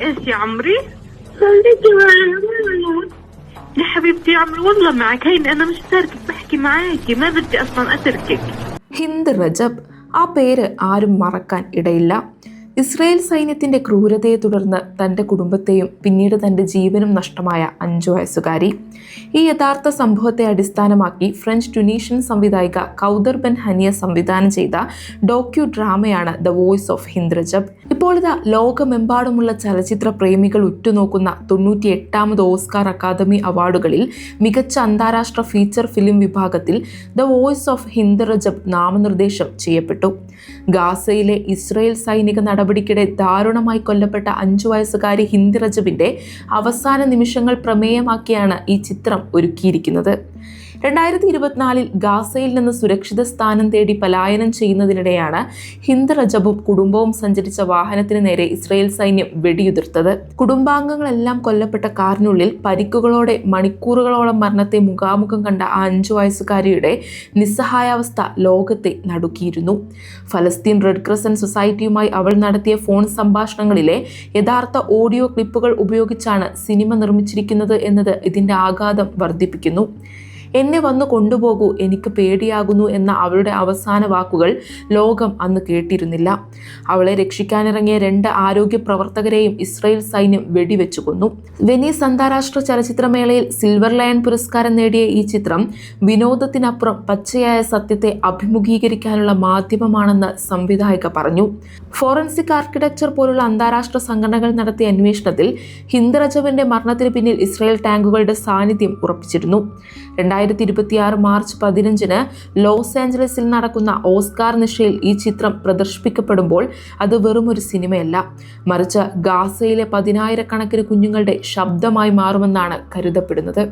ايش يا عمري؟ خليكي معي يا حبيبتي يا عمري والله معك هيني انا مش تاركك بحكي معاكي ما بدي اصلا اتركك ഹിന്ദ് റജബ് ആ പേര് ആരും മറക്കാൻ ഇടയില്ല ഇസ്രയേൽ സൈന്യത്തിന്റെ ക്രൂരതയെ തുടർന്ന് തന്റെ കുടുംബത്തെയും പിന്നീട് തന്റെ ജീവനും നഷ്ടമായ അഞ്ചു വയസ്സുകാരി. ഈ യഥാർത്ഥ സംഭവത്തെ അടിസ്ഥാനമാക്കി ഫ്രഞ്ച് ട്യൂണീഷ്യൻ സംവിധായിക കൗദർ ബെൻ ഹനിയ സംവിധാനം ചെയ്ത docu ഡ്രാമയാണ് the voice of Hind Rajab. ഇപ്പോൾ ഇതാ ലോകമെമ്പാടുമുള്ള ചലച്ചിത്ര പ്രേമികൾ ഉറ്റുനോക്കുന്ന തൊണ്ണൂറ്റി എട്ടാമത് ഓസ്കാർ അക്കാദമി അവാർഡുകളിൽ മികച്ച അന്താരാഷ്ട്ര ഫീച്ചർ ഫിലിം വിഭാഗത്തിൽ the voice of Hind Rajab നാമനിർദ്ദേശം ചെയ്യപ്പെട്ടു. ഗാസയിലെ ഇസ്രയേൽ സൈനിക നടപടിക്കിടെ ദാരുണമായി കൊല്ലപ്പെട്ട അഞ്ചു വയസ്സുകാരി ഹിന്ദി രജുബിന്റെ അവസാന നിമിഷങ്ങൾ പ്രമേയമാക്കിയാണ് ഈ ചിത്രം ഒരുക്കിയിരിക്കുന്നത്. രണ്ടായിരത്തി ഇരുപത്തിനാലിൽ ഗാസയിൽ നിന്ന് സുരക്ഷിത സ്ഥാനം തേടി പലായനം ചെയ്യുന്നതിനിടെയാണ് ഹിന്ദ് റജബും കുടുംബവും സഞ്ചരിച്ച വാഹനത്തിന് നേരെ ഇസ്രയേൽ സൈന്യം വെടിയുതിർത്തത്. കുടുംബാംഗങ്ങളെല്ലാം കൊല്ലപ്പെട്ട കാറിനുള്ളിൽ പരിക്കുകളോടെ മണിക്കൂറുകളോളം മരണത്തെ മുഖാമുഖം കണ്ട ആ അഞ്ചു വയസ്സുകാരിയുടെ നിസ്സഹായാവസ്ഥ ലോകത്തെ നടുക്കിയിരുന്നു. ഫലസ്തീൻ റെഡ് ക്രസന്റ് സൊസൈറ്റിയുമായി അവൾ നടത്തിയ ഫോൺ സംഭാഷണങ്ങളിലെ യഥാർത്ഥ ഓഡിയോ ക്ലിപ്പുകൾ ഉപയോഗിച്ചാണ് സിനിമ നിർമ്മിച്ചിരിക്കുന്നത് എന്നത് ഇതിന്റെ ആഘാതം വർദ്ധിപ്പിക്കുന്നു. എന്നെ വന്ന് കൊണ്ടുപോകൂ എനിക്ക് പേടിയാകുന്നു എന്ന അവളുടെ അവസാന വാക്കുകൾ ലോകം അന്ന് കേട്ടിരുന്നില്ല. അവളെ രക്ഷിക്കാനിറങ്ങിയ രണ്ട് ആരോഗ്യ പ്രവർത്തകരെയും ഇസ്രായേൽ സൈന്യം വെടിവെച്ചു കൊന്നു. വെനീസ് അന്താരാഷ്ട്ര ചലച്ചിത്രമേളയിൽ സിൽവർ ലയൺ പുരസ്കാരം നേടിയ ഈ ചിത്രം വിനോദത്തിനപ്പുറം പച്ചയായ സത്യത്തെ അഭിമുഖീകരിക്കാനുള്ള മാധ്യമമാണെന്ന് സംവിധായക പറഞ്ഞു. ഫോറൻസിക് ആർക്കിടെക്ചർ പോലുള്ള അന്താരാഷ്ട്ര സംഘടനകൾ നടത്തിയ അന്വേഷണത്തിൽ ഹിന്ദ് മരണത്തിന് പിന്നിൽ ഇസ്രായേൽ ടാങ്കുകളുടെ സാന്നിധ്യം ഉറപ്പിച്ചിരുന്നു. രണ്ടായിരത്തി ഇരുപത്തിയാറ് മാർച്ച് പതിനഞ്ചിന് ലോസ് ആഞ്ചലസിൽ നടക്കുന്ന ഓസ്കാർ നിശയിൽ ഈ ചിത്രം പ്രദർശിപ്പിക്കപ്പെടുമ്പോൾ അത് വെറും ഒരു സിനിമയല്ല. മറിച്ച് ഗാസയിലെ പതിനായിരക്കണക്കിന് കുഞ്ഞുങ്ങളുടെ ശബ്ദമായി മാറുമെന്നാണ് കരുതപ്പെടുന്നത്.